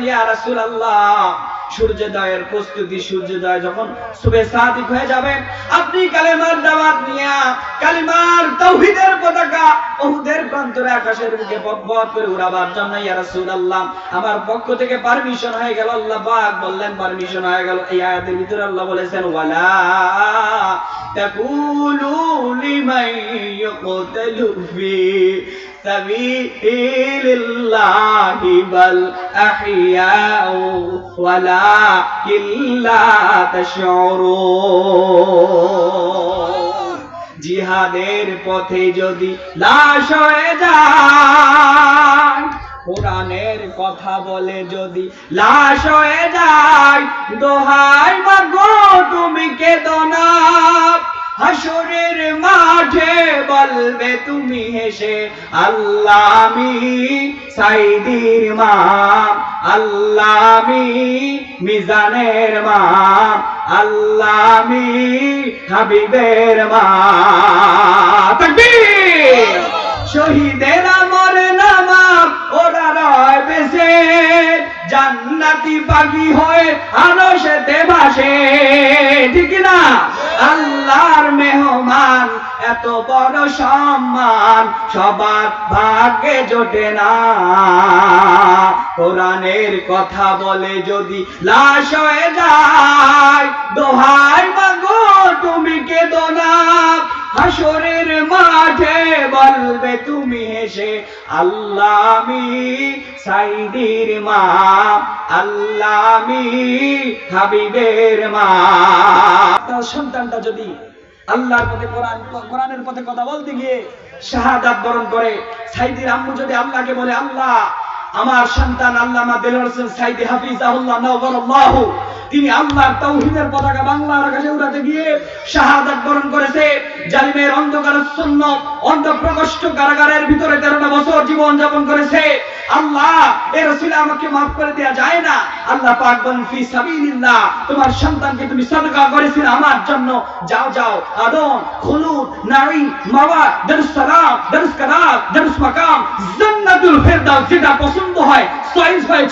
বললেন, ইয়া রাসূলুল্লাহ, সূর্যোদয়ের প্রস্তুতি সূর্যোদয় যখন সুবে সাদিক হয়ে যাবে, আপনি কালেমার দাওয়াত নিয়ে, কালিমার তাওহীদের পতাকা ওহুদের প্রান্তরে আকাশের বুকে বকবক করে উড়াবার জন্য, ইয়া রাসূলুল্লাহ, আমার পক্ষ থেকে পারমিশন হয়ে গেল। আল্লাহ পাক বললেন পারমিশন হয়ে গেল। এই আয়াতের ভিতরে আল্লাহ বলেছেন, ওয়ালা তাকুলু লিমান ইয়ুকতালু ফি سبيل الله بل أحياء ولكن لا تشعرون জিহাদের পথে যদি লাশ হয়ে যায় কোরআনের কথা বলে যদি লাশ হয়ে যায় দোহাই মাগো তুমি কেদো না হাসরের মাঠে বলবে তুমি হেসে আল্লাহ আমি সাইদির মা আল্লাহ আমি মিজানের মা আল্লাহ আমি হাবিবের মা তাকবীর! শহীদের আমর নামা ওরা রয় বেসে জান্নাতি পাখি হয়ে আরও সেতে ভাসে ঠিক না আল্লাহর মেহমান, এত বড় সম্মান, সবার ভাগ্যে জোটে না। কোরআনের কথা বলে যদি লাশ হয়ে যায়, দোহাই মাগো, তুমি কেদো না। হাসরের মাঠে বলবে, তুমি হেসে আল্লাহ আমি সাইদির মা আল্লাহ আমি হাবিবের মা। তার সন্তানটা যদি আল্লাহর পথে কোরআন, কোরআনের পথে কথা বলতে গিয়ে শাহাদাত বরণ করে। সাইদির আম্মু যদি আল্লাহকে বলে, আল্লাহ, আমার সন্তান আল্লামা দেলোয়ার হোসেন সাইদি হাফিজাহুল্লাহ নওয়ারাল্লাহু তিনি আল্লাহর তাওহীদের পতাকা বাংলার আকাশে উড়াতে গিয়ে শাহাদাত বরণ করেছে। জালিমের অন্ধকার শূন্য অন্ধ প্রকষ্ট কারাগারের ভিতরে তেরোটা বছর জীবন যাপন করেছে। আল্লাহ, এ রসুল আমাকে মাফ করে দেওয়া যায় না। আল্লাহ তোমার সন্তানকে তুমি সদকা করেছিল আমার জন্য। যাও যাও, আদম, খুলুদ নারী মাওয়া দারুস সালাম দারুস কালাম দারুস মাকাম জান্নাতুল ফেরদাউস, যেটা পছন্দ হয় চয়েস হয়